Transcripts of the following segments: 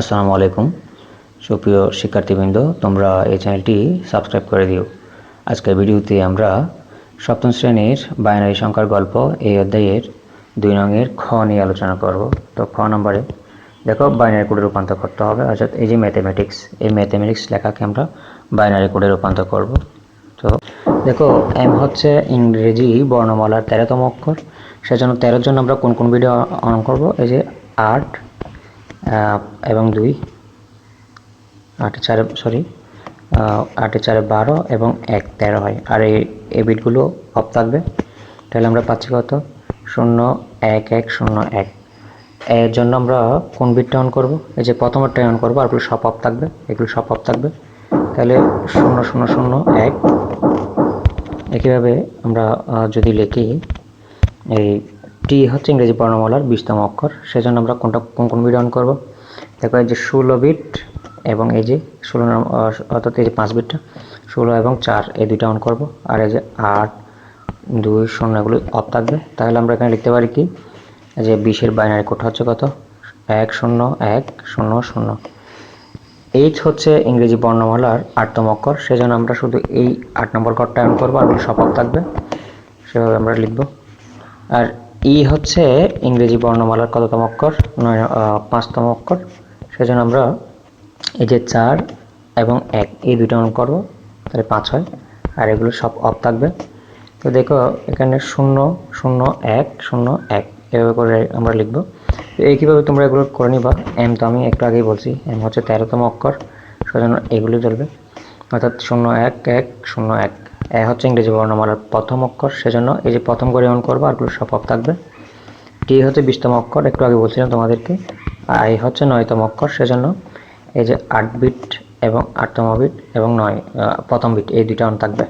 আসসালামু আলাইকুম। সুপ্রিয় শিক্ষার্থীবৃন্দ তোমরা এই চ্যানেলটি সাবস্ক্রাইব করে দিও। আজকের ভিডিওতে আমরা সপ্তম শ্রেণির বাইনারি সংখ্যার গল্প এই অধ্যায়ের দুই নঙের খ নিয়ে আলোচনা করব। তো খ নম্বরে দেখো বাইনারি কোডে রূপান্তর করতে হবে। অর্থাৎ এই যে ম্যাথামেটিক্স এই ম্যাথামেটিক্স লেখাকে আমরা বাইনারি কোডে রূপান্তর করব। তো দেখো এম হচ্ছে ইংরেজি বর্ণমালার তেরোতম অক্ষর। সেজন্য তেরোর জন্য আমরা কোন কোন ভিডিও অন করব? এই যে আহ, এবং দুই, আটে, চারে সরি আটে, চারে, বারো এবং এক, তেরো হয়। আর এই এই বিটগুলো অফ থাকবে। তাহলে আমরা পাচ্ছি কত? শূন্য, এক এক, শূন্য, এক। এর জন্য আমরা কোন বিটটা অন করব? এই যে প্রথমটা অন করব, আর সব অফ থাকবে। এগুলো সব অফ থাকবে। তাহলে শূন্য শূন্য শূন্য, এক। একইভাবে আমরা যদি লিখি, এই টি হচ্ছে ইংরেজি বর্ণমালার বিশতম অক্ষর। সেজন্য আমরা কোনটা, কোন কোন বিট অন করব? দেখো, এই যে ষোলো বিট এবং এই যে ষোলো অর্থাৎ এই যে পাঁচ বিটটা ষোলো এবং চার, এই দুইটা অন করব। আর এই যে আট, দুই, শূন্য এগুলো অফ থাকবে। তাহলে আমরা এখানে লিখতে পারি কি? যে বিশের বাইনারি কোড হচ্ছে কত? এক, শূন্য এক, শূন্য শূন্য। এইচ হচ্ছে ইংরেজি বর্ণমালার আটতম অক্ষর। সেজন্য আমরা শুধু এই আট নম্বর ঘরটা অন করব। আর সব থাকবে। সেভাবে আমরা লিখব। আর ই হচ্ছে ইংরেজি বর্ণমালার কততম অক্ষর? নয় পাঁচতম অক্ষর। সেজন্য আমরা এই যে চার এবং এক, এই দুটো অন করব, তাহলে পাঁচ হয়। আর এগুলো সব অফ থাকবে। তো দেখো, এখানে শূন্য শূন্য, এক শূন্য, এক, এভাবে করে আমরা লিখব। তো এই কীভাবে তোমরা এগুলো করে নিবা? এম তো আমি একটু আগেই বলছি, এম হচ্ছে তেরোতম অক্ষর। সেজন্য এগুলো চলবে। অর্থাৎ শূন্য, এক এক, শূন্য, এক। এ হচ্ছে ইংরেজি বর্ণমালার প্রথম অক্ষর, সেজন্য এই যে প্রথম করে অন করব আরগুলো সব অফ থাকবে। টি হচ্ছে বিশতম অক্ষর, একটু আগে বলছিলাম তোমাদেরকে। আই হচ্ছে নয়তম অক্ষর, সেজন্য এই যে আট বিট এবং আটতম বিট এবং নয় প্রথম বিট, এই দুইটা অন থাকবে।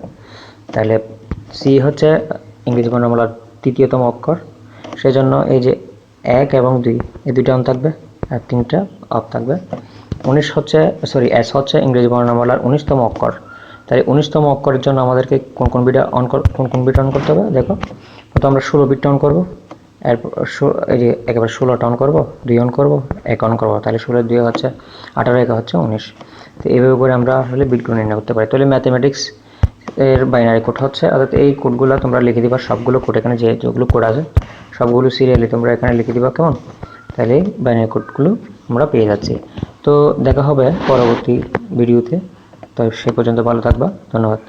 তাহলে সি হচ্ছে ইংরেজি বর্ণমালার তৃতীয়তম অক্ষর, সেজন্য এই যে এক এবং দুই, এই দুইটা অন থাকবে, আর তিনটা অফ থাকবে। উনিশ হচ্ছে, সরি, এস হচ্ছে ইংরেজি বর্ণমালার উনিশতম অক্ষর। তাই উনিশতম অক্ষরের জন্য আমাদেরকে কোন কোন বিটা অন কোন কোন বিট অন করতে হবে? দেখো, প্রথম আমরা ষোলো বিটটা অন করব। এরপর এই যে একেবারে ষোলোটা অন করব, দুই অন করব, এক অন করব। তাহলে ষোলো দুই হচ্ছে আঠারো, এক হচ্ছে উনিশ। তো এইভাবে করে আমরা আসলে বিটগুলো নির্ণয় করতে পারি। তাহলে ম্যাথামেটিক্স এর বাইনারি কোড হচ্ছে, অর্থাৎ এই কোডগুলো তোমরা লিখে দিবা, সবগুলো কোড এখানে যে যেগুলো কোড আছে, সবগুলো সিরিয়ালি তোমরা এখানে লিখে দিবা, কেমন? তাহলে বাইনারি কোডগুলো আমরা পেয়ে যাচ্ছি। তো দেখা হবে পরবর্তী ভিডিওতে তো সে পর্যন্ত ভালো থাকবা ধন্যবাদ।